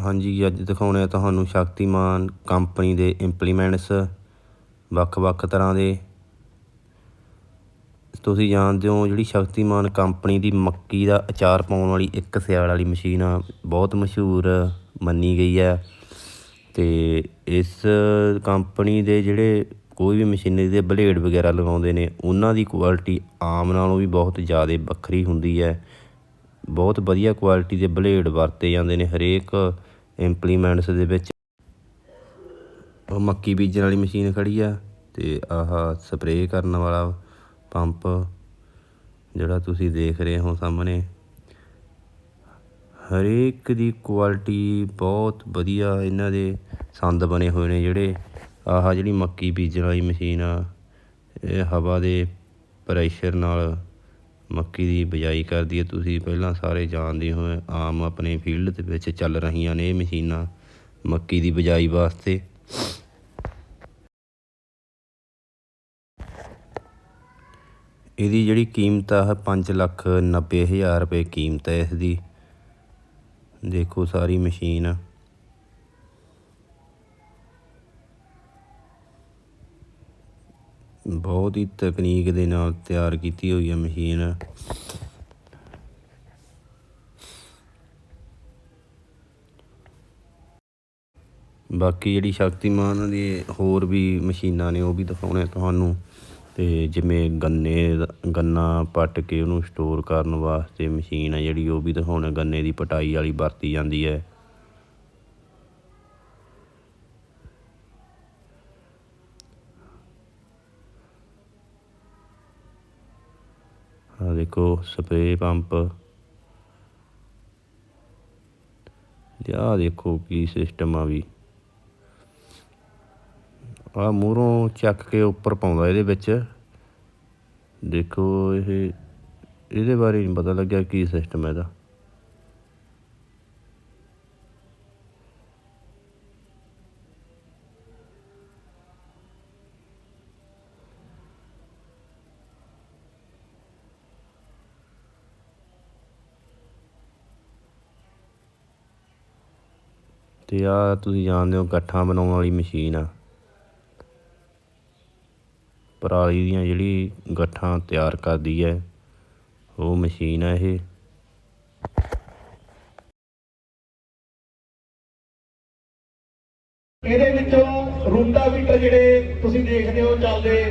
ਹਾਂਜੀ, ਅੱਜ ਦਿਖਾਉਣੇ ਆ ਤੁਹਾਨੂੰ ਸ਼ਕਤੀਮਾਨ ਕੰਪਨੀ ਦੇ ਇੰਪਲੀਮੈਂਟਸ ਵੱਖ-ਵੱਖ ਤਰ੍ਹਾਂ ਦੇ। ਤੁਸੀਂ ਜਾਣਦੇ ਹੋ ਜਿਹੜੀ ਸ਼ਕਤੀਮਾਨ ਕੰਪਨੀ ਦੀ ਮੱਕੀ ਦਾ ਅਚਾਰ ਪਾਉਣ ਵਾਲੀ ਇੱਕ ਸਿਆਲ ਵਾਲੀ ਮਸ਼ੀਨ ਆ, ਬਹੁਤ ਮਸ਼ਹੂਰ ਮੰਨੀ ਗਈ ਹੈ। ਤੇ ਇਸ ਕੰਪਨੀ ਦੇ ਜਿਹੜੇ ਕੋਈ ਵੀ ਮਸ਼ੀਨਰੀ ਦੇ ਬਲੇਡ ਵਗੈਰਾ ਲਗਾਉਂਦੇ ਨੇ, ਉਹਨਾਂ ਦੀ ਕੁਆਲਿਟੀ ਆਮ ਨਾਲੋਂ ਵੀ ਬਹੁਤ ਜ਼ਿਆਦਾ ਵੱਖਰੀ ਹੁੰਦੀ ਹੈ। ਬਹੁਤ ਵਧੀਆ ਕੁਆਲਿਟੀ ਦੇ ਬਲੇਡ ਵਰਤੇ ਜਾਂਦੇ ਨੇ ਹਰੇਕ ਇੰਪਲੀਮੈਂਟਸ ਦੇ ਵਿੱਚ। ਮੱਕੀ ਬੀਜਣ ਵਾਲੀ ਮਸ਼ੀਨ ਖੜੀ ਆ ਤੇ ਆਹ ਸਪਰੇਅ ਕਰਨ ਵਾਲਾ ਪੰਪ ਜਿਹੜਾ ਤੁਸੀਂ ਦੇਖ ਰਹੇ ਹੋ ਸਾਹਮਣੇ। ਹਰੇਕ ਦੀ ਕੁਆਲਿਟੀ ਬਹੁਤ ਵਧੀਆ ਇਹਨਾਂ ਦੇ ਸੰਦ ਬਣੇ ਹੋਏ ਨੇ ਜਿਹੜੇ ਆਹ ਜਿਹੜੀ ਮੱਕੀ ਬੀਜਣ ਵਾਲੀ ਮਸ਼ੀਨ ਆ, ਇਹ ਹਵਾ ਦੇ ਪ੍ਰੈਸ਼ਰ ਨਾਲ ਮੱਕੀ ਦੀ ਬਿਜਾਈ ਕਰਦੀ ਹੈ। ਤੁਸੀਂ ਪਹਿਲਾਂ ਸਾਰੇ ਜਾਣਦੇ ਹੋ, ਆਮ ਆਪਣੇ ਫੀਲਡ ਦੇ ਵਿੱਚ ਚੱਲ ਰਹੀਆਂ ਨੇ ਇਹ ਮਸ਼ੀਨਾਂ ਮੱਕੀ ਦੀ ਬਿਜਾਈ ਵਾਸਤੇ। ਇਹਦੀ ਜਿਹੜੀ ਕੀਮਤ ਆ, ਪੰਜ ਲੱਖ ਨੱਬੇ ਹਜ਼ਾਰ ਰੁਪਏ ਕੀਮਤ ਹੈ ਇਸ ਦੀ। ਦੇਖੋ ਸਾਰੀ ਮਸ਼ੀਨ। ਬਹੁਤ ਹੀ ਤਕਨੀਕ ਦੇ ਨਾਲ ਤਿਆਰ ਕੀਤੀ ਹੋਈ ਹੈ ਮਸ਼ੀਨ। ਬਾਕੀ ਜਿਹੜੀ ਸ਼ਕਤੀਮਾਨ ਦੀ ਹੋਰ ਵੀ ਮਸ਼ੀਨਾਂ ਨੇ ਉਹ ਵੀ ਦਿਖਾਉਣੇ ਤੁਹਾਨੂੰ। ਤੇ ਜਿਵੇਂ ਗੰਨੇ ਦਾ- ਗੰਨਾ ਪੱਟ ਕੇ ਉਹਨੂੰ ਸਟੋਰ ਕਰਨ ਵਾਸਤੇ ਮਸ਼ੀਨ ਹੈ ਜਿਹੜੀ, ਉਹ ਵੀ ਦਿਖਾਉਣਾ ਗੰਨੇ ਦੀ ਪਟਾਈ ਵਾਲੀ ਵਰਤੀ ਜਾਂਦੀ ਹੈ ਆ ਦੇਖੋ ਸਪਰੇ ਪੰਪ ਤੇ ਦੇਖੋ ਕੀ ਸਿਸਟਮ ਆ ਵੀ। ਆ ਮੂਹਰੋਂ ਚੱਕ ਕੇ ਉੱਪਰ ਪਾਉਂਦਾ ਇਹਦੇ ਵਿੱਚ। ਦੇਖੋ ਇਹ, ਇਹਦੇ ਬਾਰੇ ਨਹੀਂ ਪਤਾ ਲੱਗਿਆ ਕੀ ਸਿਸਟਮ ਹੈ ਇਹਦਾ। ਤੇ ਆ ਤੁਸੀਂ ਜਾਣਦੇ ਹੋ ਗੱਠਾਂ ਬਣਾਉਣ ਵਾਲੀ ਮਸ਼ੀਨ ਆ। ਪਰਾਲੀ ਦੀਆਂ ਜਿਹੜੀ ਗੱਠਾਂ ਤਿਆਰ ਕਰਦੀ ਹੈ ਉਹ ਮਸ਼ੀਨ ਆ ਇਹ। ਇਹਦੇ ਵਿੱਚੋਂ ਰੂਟਾਵੀਟਰ ਜਿਹੜੇ ਤੁਸੀਂ ਦੇਖਦੇ ਹੋ ਚੱਲਦੇ,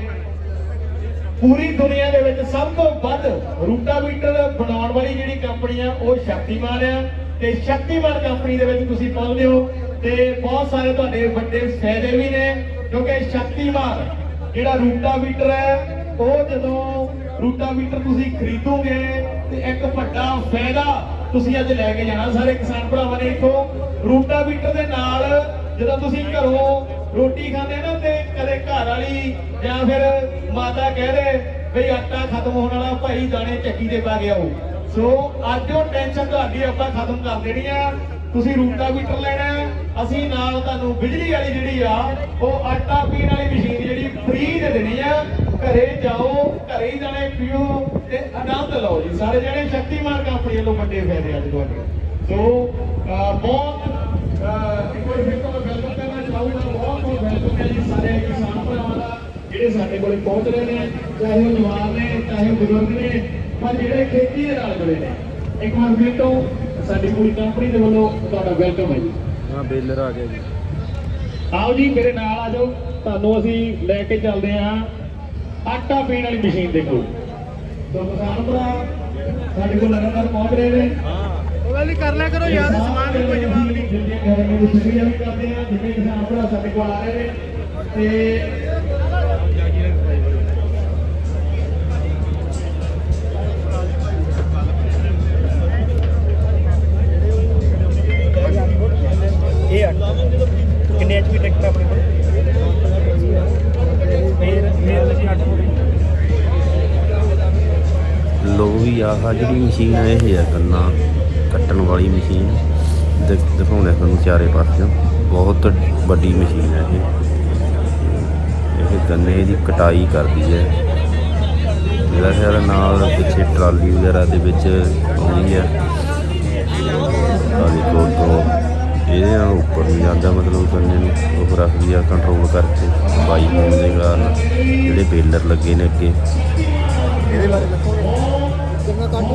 ਪੂਰੀ ਦੁਨੀਆ ਦੇ ਵਿੱਚ ਸਭ ਤੋਂ ਵੱਧ ਰੂਟਾਵੀਟਰ ਬਣਾਉਣ ਵਾਲੀ ਜਿਹੜੀ ਕੰਪਨੀ ਆ, ਉਹ ਸ਼ਕਤੀਮਾਨ ਆ ਤੇ ਸ਼ਕਤੀਮਾਨ ਕੰਪਨੀ ਦੇ ਵਿੱਚ ਤੁਸੀਂ ਪਹੁੰਚਦੇ ਹੋ ਤੇ ਬਹੁਤ ਸਾਰੇ ਤੁਹਾਡੇ ਵੱਡੇ ਫਾਇਦੇ ਵੀ ਨੇ, ਕਿਉਂਕਿ ਸ਼ਕਤੀਮਾਨ ਜਿਹੜਾ ਰੂਟਾਵੀਟਰ ਹੈ, ਉਹ ਜਦੋਂ ਰੂਟਾਵੀਟਰ ਤੁਸੀਂ ਖਰੀਦੋਗੇ ਤੇ ਇੱਕ ਵੱਡਾ ਫਾਇਦਾ ਤੁਸੀਂ ਅੱਜ ਲੈ ਕੇ ਜਾਣਾ ਸਾਰੇ ਕਿਸਾਨ ਭਰਾਵਾਂ ਨੇ ਇੱਥੋਂ। ਰੂਟਾਵੀਟਰ ਦੇ ਨਾਲ ਜਦੋਂ ਤੁਸੀਂ ਘਰੋਂ ਰੋਟੀ ਖਾਂਦੇ ਨਾ ਤੇ ਕਦੇ ਘਰ ਵਾਲੀ ਜਾਂ ਫਿਰ ਮਾਤਾ ਕਹਿ ਦੇ, ਬਈ ਆਟਾ ਖਤਮ ਹੋਣ ਵਾਲਾ, ਭਾਈ ਦਾਣੇ ਚੱਕੀ ਦੇ ਪਾ ਗਿਆ ਉਹ ਸੋ ਅੱਜ ਉਹ ਟੈਨਸ਼ਨ ਤੁਹਾਡੀ ਆਪਾਂ ਖਤਮ ਕਰ ਦੇਣੀ ਆ। ਤੁਸੀਂ ਰੂਟਾਵੀਟਰ ਲੈਣਾ ਅਸੀਂ ਨਾਲ ਤੁਹਾਨੂੰ ਬਿਜਲੀ ਵਾਲੀ ਜਿਹੜੀ ਆ, ਉਹ ਆਟਾ ਪੀਣ ਵਾਲੀ ਮਸ਼ੀਨ ਜਿਹੜੀ ਫ੍ਰੀ ਦੇ ਦੇਣੀ ਆ। ਘਰੇ ਜਾਓ, ਘਰੇ ਹੀ ਦਾਣੇ ਪੀਓ ਤੇ ਆਨੰਦ ਲਓ ਜੀ। ਸਾਰੇ ਜਿਹੜੇ ਸ਼ਕਤੀਮਾਨ ਕੰਪਨੀ ਵੱਲੋਂ ਵੱਡੇ ਫਾਇਦੇ ਅੱਜ ਤੁਹਾਡੇ। ਸੋ ਬਹੁਤ ਅਹ ਫਿਰ ਤੋਂ ਵੈਲਕਮ ਕਰਨਾ ਚਾਹੂੰਗਾ। ਬਹੁਤ ਬਹੁਤ ਵੈਲਕਮ ਹੈ ਜੀ ਸਾਰੇ ਕਿਸਾਨ ਭਰਾਵਾਂ ਜਿਹੜੇ ਸਾਡੇ ਕੋਲੇ ਪਹੁੰਚ ਰਹੇ ਨੇ ਚਾਹੇ ਉਹ ਜਵਾਨ ਨੇ ਚਾਹੇ ਬਜ਼ੁਰਗ ਨੇ ਪਰ ਜਿਹੜੇ ਖੇਤੀ ਦੇ ਨਾਲ ਜੁੜੇ ਨੇ ਇੱਕ ਵਾਰ ਫਿਰ ਤੋਂ ਸਾਡੀ ਪੂਰੀ ਕੰਪਨੀ ਦੇ ਵੱਲੋਂ ਤੁਹਾਡਾ ਵੈਲਕਮ ਹੈ ਜੀ। ਹਾਂ ਬੇਲਰ ਆ ਗਿਆ ਜੀ। ਆਓ ਜੀ ਮੇਰੇ ਨਾਲ ਆ ਜਾਓ। ਤੁਹਾਨੂੰ ਅਸੀਂ ਲੈ ਕੇ ਚੱਲਦੇ ਹਾਂ ਆਟਾ ਪੀਣ ਵਾਲੀ ਮਸ਼ੀਨ ਦੇਖੋ। ਸੋ ਕਿਸਾਨ ਭਰਾ ਸਾਡੇ ਕੋਲ ਲਗਾਤਾਰ ਪਹੁੰਚ ਰਹੇ ਨੇ। ਉਹ ਗੱਲ ਹੀ ਕਰ ਲਿਆ ਕਰੋ ਯਾਰ ਸਮਾਨ ਨੂੰ ਕੋਈ ਜਵਾਬ ਨਹੀਂ ਜਿੰਨੇ ਘਰਾਂ ਨੂੰ ਸ਼ੁਕਰੀਆ ਵੀ ਕਰਦੇ ਹਾਂ ਜਿੰਨੇ ਕਿਸਾਨ ਭਰਾ ਸਾਡੇ ਕੋਲ ਆ ਰਹੇ ਨੇ। ਤੇ ਕਿੰਨੇ ਐਚਪੀ ਟਰੈਕਟਰ ਆਪਣੇ ਕੋਲ। ਲੋ ਵੀ ਆਹ ਜਿਹੜੀ ਮਸ਼ੀਨ ਹੈ ਇਹ ਹੈ ਗੰਨਾ ਕੱਟਣ ਵਾਲੀ ਮਸ਼ੀਨ। ਦਿਖ- ਦਿਖਾਉਂਦੇ ਤੁਹਾਨੂੰ ਚਾਰੇ ਪਾਸਿਓਂ। ਬਹੁਤ ਵੱਡੀ ਮਸ਼ੀਨ ਹੈ ਇਹ। ਇਹ ਗੰਨੇ ਦੀ ਕਟਾਈ ਕਰਦੀ ਹੈ। ਜਿਹੜਾ ਖਿਆਲ ਨਾਲ ਪਿੱਛੇ ਟਰਾਲੀ ਵਗੈਰਾ ਦੇ ਵਿੱਚ ਆਉਂਦੀ ਹੈ। ਆ ਦੇਖੋ ਤੋਂ ਇਹਦੇ ਨਾਲ ਉੱਪਰ ਨਹੀਂ ਜਾਂਦਾ ਮਤਲਬ ਗੰਨੇ ਨੂੰ ਉਹ ਰੱਖਦੀ ਆ ਕੰਟਰੋਲ ਕਰਕੇ ਬਾਈ ਹੋਣ ਦੇ ਕਾਰਨ ਜਿਹੜੇ ਬੇਲਰ ਲੱਗੇ ਨੇ ਅੱਗੇ। ਇਹਦੇ ਬਾਰੇ ਦੱਸੋ ਗੰਨਾ ਕੱਟ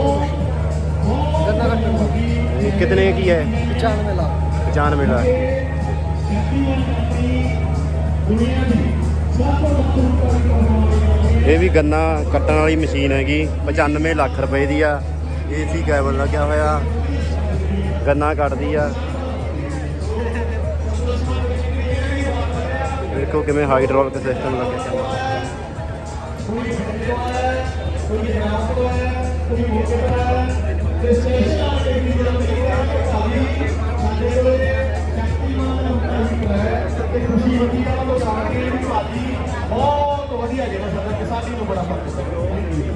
ਗੰਨਾ ਕੱਟ ਕਿਤਨੇ ਕੀ ਹੈ? 95 ਲੱਖ 95 ਲੱਖ ਇਹ ਵੀ ਗੰਨਾ ਕੱਟਣ ਵਾਲੀ ਮਸ਼ੀਨ ਹੈਗੀ 95 ਲੱਖ ਰੁਪਏ ਦੀ ਆ। ਏਸੀ ਕੇਬਲ ਲੱਗਿਆ ਹੋਇਆ। ਗੰਨਾ ਕੱਟਦੀ ਆ। ਦੇਖੋ ਕਿਵੇਂ ਹਾਈਡ੍ਰੋਲਿਕ ਸਿਸਟਮ ਲੱਗਿਆ ਬਹੁਤ ਵਧੀਆ ਜਿਹੜਾ ਸਾਡਾ ਕਿਸਾਨੀ ਨੂੰ ਬੜਾ ਫ਼ਰਕ ਪੈਂਦਾ